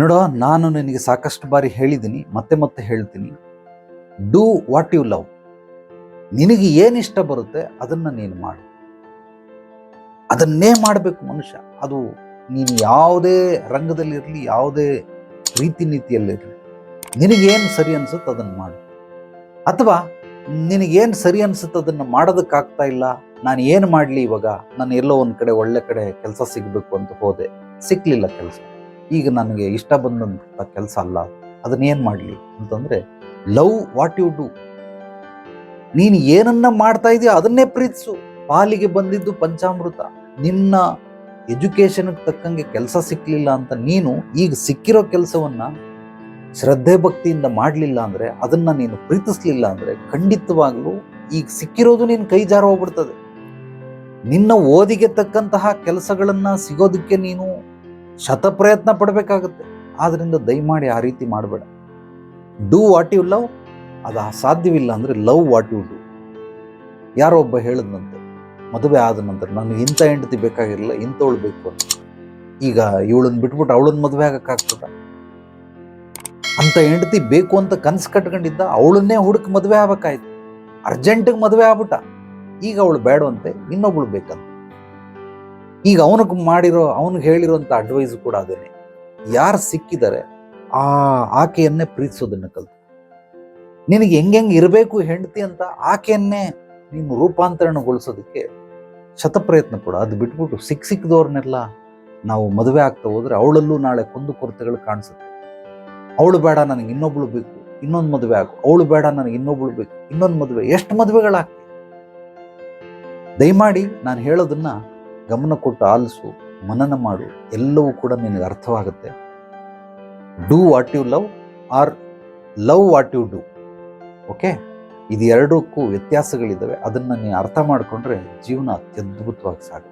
ನೋಡೋ, ನಾನು ನಿನಗೆ ಸಾಕಷ್ಟು ಬಾರಿ ಹೇಳಿದ್ದೀನಿ, ಮತ್ತೆ ಮತ್ತೆ ಹೇಳ್ತೀನಿ. ಡೂ ವಾಟ್ ಯು ಲವ್ ನಿನಗೆ ಏನು ಇಷ್ಟ ಬರುತ್ತೆ, ಅದನ್ನು ನೀನು ಮಾಡು. ಅದನ್ನೇ ಮಾಡಬೇಕು ಮನುಷ್ಯ. ಅದು ನೀನು ಯಾವುದೇ ರಂಗದಲ್ಲಿರಲಿ, ಯಾವುದೇ ರೀತಿ ನೀತಿಯಲ್ಲಿರಲಿ ನಿನಗೇನು ಸರಿ ಅನ್ಸುತ್ತೆ ಅದನ್ನು ಮಾಡು. ಅಥವಾ ನಿನಗೇನು ಸರಿ ಅನ್ಸುತ್ತೆ ಅದನ್ನು ಮಾಡೋದಕ್ಕಾಗ್ತಾ ಇಲ್ಲ, ನಾನು ಏನು ಮಾಡಲಿ ಇವಾಗ? ನಾನು ಎಲ್ಲೋ ಒಂದು ಕಡೆ ಒಳ್ಳೆ ಕಡೆ ಕೆಲಸ ಸಿಗಬೇಕು ಅಂತ ಹೋದೆ. ಸಿಕ್ಕಲಿಲ್ಲ ಕೆಲಸ. ಈಗ ನನಗೆ ಇಷ್ಟ ಬಂದಂಥ ಕೆಲಸ ಅಲ್ಲ, ಅದನ್ನ ಏನು ಮಾಡಲಿ ಅಂತಂದರೆ, ಲವ್ ವಾಟ್ ಯು ಡೂ. ನೀನು ಏನನ್ನ ಮಾಡ್ತಾ ಇದೆಯೋ ಅದನ್ನೇ ಪ್ರೀತಿಸು. ಪಾಲಿಗೆ ಬಂದಿದ್ದು ಪಂಚಾಮೃತ. ನಿನ್ನ ಎಜುಕೇಷನ್ಗೆ ತಕ್ಕಂಗೆ ಕೆಲಸ ಸಿಕ್ಕಲಿಲ್ಲ ಅಂತ ನೀನು ಈಗ ಸಿಕ್ಕಿರೋ ಕೆಲಸವನ್ನ ಶ್ರದ್ಧೆ ಭಕ್ತಿಯಿಂದ ಮಾಡಲಿಲ್ಲ ಅಂದರೆ, ಅದನ್ನ ನೀನು ಪ್ರೀತಿಸ್ಲಿಲ್ಲ ಅಂದರೆ ಖಂಡಿತವಾಗಲೂ ಈಗ ಸಿಕ್ಕಿರೋದು ನೀನು ಕೈ ಜಾರ ಹೋಗ್ಬಿಡ್ತದೆ. ನಿನ್ನ ಓದಿಗೆ ತಕ್ಕಂತಹ ಕೆಲಸಗಳನ್ನು ಸಿಗೋದಕ್ಕೆ ನೀನು ಶತ ಪ್ರಯತ್ನ ಪಡಬೇಕಾಗುತ್ತೆ. ಆದ್ರಿಂದ ದಯಮಾಡಿ ಆ ರೀತಿ ಮಾಡಬೇಡ. ಡೂ ವಾಟ್ ಯು ಲವ್ ಅದು ಸಾಧ್ಯವಿಲ್ಲ ಅಂದರೆ ಲವ್ ವಾಟ್ ಯು ಡೂ ಯಾರೋ ಒಬ್ಬ ಹೇಳಿದ್ನಂತೆ ಮದುವೆ ಆದ ನಂತರ ನನಗೆ ಇಂಥ ಹೆಂಡತಿ ಬೇಕಾಗಿರಲಿಲ್ಲ, ಇಂಥವಳು ಬೇಕು ಅಂತ. ಈಗ ಇವಳನ್ನ ಬಿಟ್ಬಿಟ್ಟು ಅವಳನ್ನ ಮದುವೆ ಆಗಕ್ಕಾಗ್ತದ ಅಂಥ ಹೆಂಡತಿ ಬೇಕು ಅಂತ ಕನಸು ಕಟ್ಕೊಂಡಿದ್ದ ಅವಳನ್ನೇ ಹುಡುಕಿ ಮದುವೆ ಆಗ್ಬೇಕಾಯ್ತು. ಅರ್ಜೆಂಟಿಗೆ ಮದುವೆ ಆಗ್ಬಿಟ್ಟ. ಈಗ ಅವಳು ಬೇಡವಂತೆ ಇನ್ನೊಬ್ಳು ಬೇಕಂತ. ಈಗ ಅವನಿಗೆ ಮಾಡಿರೋ ಅವನಿಗೆ ಹೇಳಿರೋಂಥ ಅಡ್ವೈಸ್ ಕೂಡ ಅದೇನೆ. ಯಾರು ಸಿಕ್ಕಿದ್ದಾರೆ ಆ ಆಕೆಯನ್ನೇ ಪ್ರೀತಿಸೋದನ್ನ ಕಲ್ತು ನಿನಗೆ ಹೆಂಗೆಂಗೆ ಇರಬೇಕು ಹೆಂಡತಿ ಅಂತ ಆಕೆಯನ್ನೇ ನೀನು ರೂಪಾಂತರಣಗೊಳಿಸೋದಕ್ಕೆ ಶತಪ್ರಯತ್ನ ಕೂಡ ಅದು ಬಿಟ್ಬಿಟ್ಟು ಸಿಕ್ಕ ಸಿಕ್ಕಿದವ್ರನ್ನೆಲ್ಲ ನಾವು ಮದುವೆ ಆಗ್ತಾ ಹೋದರೆ ಅವಳಲ್ಲೂ ನಾಳೆ ಕುಂದು ಕೊರತೆಗಳು ಕಾಣಿಸುತ್ತೆ. ಅವಳು ಬೇಡ ನನಗೆ ಇನ್ನೊಬ್ಳು ಬೇಕು, ಇನ್ನೊಂದು ಮದುವೆ ಆಗು. ಅವಳು ಬೇಡ ನನಗೆ ಇನ್ನೊಬ್ಳು ಬೇಕು, ಇನ್ನೊಂದು ಮದುವೆ. ಎಷ್ಟು ಮದುವೆಗಳಾಗ್ತವೆ ದಯಮಾಡಿ ನಾನು ಹೇಳೋದನ್ನ ಗಮನ ಕೊಟ್ಟು ಆಲಿಸು, ಮನನ ಮಾಡು, ಎಲ್ಲವೂ ಕೂಡ ನಿನಗೆ ಅರ್ಥವಾಗುತ್ತೆ. Do what you love or love what you do okay ಇದೆರಡಕ್ಕೂ ವ್ಯತ್ಯಾಸಗಳಿದ್ದಾವೆ. ಅದನ್ನು ನೀನು ಅರ್ಥ ಮಾಡಿಕೊಂಡ್ರೆ ಜೀವನ ಅತ್ಯದ್ಭುತವಾಗಿ ಸಾಗುತ್ತೆ.